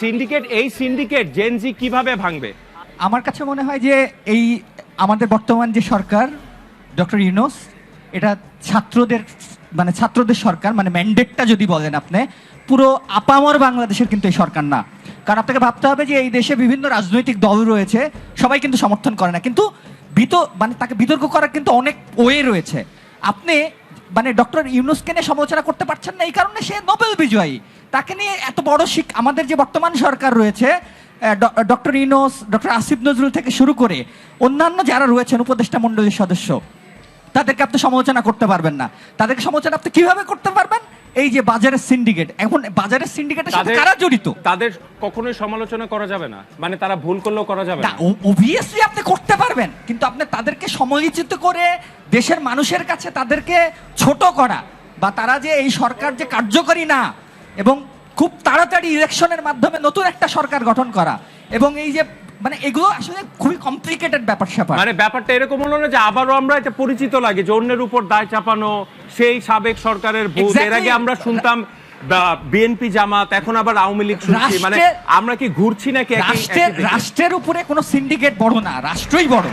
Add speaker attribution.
Speaker 1: Syndicate, এই syndicate Gen Z কীভাবে ভাঙবে?
Speaker 2: আমার কাছে মনে হয় যে এই আমাদের বর্তমান যে সরকার, ডক্টর ইউনুস, এটা ছাত্রদের মানে ছাত্রদের সরকার মানে ম্যান্ডেটটা যদি বলেন আপনি, পুরো আপামর বাংলাদেশের কিন্তু এই সরকার না। কারণ আপনাকে ভাবতে হবে যে এই দেশে বিভিন্ন রাজনৈতিক দল রয়েছে, সবাই কিন্তু সমর্থন করে না। কিন্তু বিত মানে তাকে বিতর্ক করার কিন্তু অনেক ওয়ে রয়েছে। আপনি মানে ডক্টর ইউনুসকে নিয়ে সমালোচনা করতে পারছেন না, এই কারণে সে নোবেল বিজয়ী। তাকে নিয়ে এত বড় শিক আমাদের যে বর্তমান সরকার রয়েছে ডক্টর ইনোস ডক্টর আসিফ নজরুল থেকে শুরু করে অন্যান্য যারা রয়েছেন উপদেষ্টা মণ্ডলীর সদস্য তাদেরকে আপনি সমালোচনা করতে পারবেন না। তাদেরকে সমালোচনা আপনি কীভাবে করতে পারবেন? এই যে বাজারের সিন্ডিকেট এখন বাজারের সিন্ডিকেটের সাথে কারা জড়িত?
Speaker 1: তাদের কখনোই সমালোচনা করা যাবে না। মানে তারা ভুল করলেও করা যাবে না
Speaker 2: অবভিয়াসলি আপনি করতে পারবেন কিন্তু আপনি তাদেরকে সমালোচিত করে দেশের মানুষের কাছে তাদেরকে ছোট করা বা তারা যে এই সরকার যে কার্যকরী না এবং খুব তাড়াতাড়ি ইলেকশনের মাধ্যমে নতুন একটা সরকার গঠন করা। এবং এই যে মানে এগুলো আসলে খুবই কমপ্লিকেটেড ব্যাপার স্যাপার।
Speaker 1: মানে ব্যাপারটা এরকম হলো না যে আবারও আমরা এটা পরিচিত লাগে যে অন্যের উপর দায় চাপানো সেই সাবেক সরকারের ভূত এর আগে আমরা শুনতাম বিএনপি জামাত এখন আবার আওয়ামী লীগ শুনছি। মানে আমরা কি ঘুরছি নাকি
Speaker 2: রাষ্ট্রের রাষ্ট্রের উপরে কোনো সিন্ডিকেট বড় না রাষ্ট্রই বড়।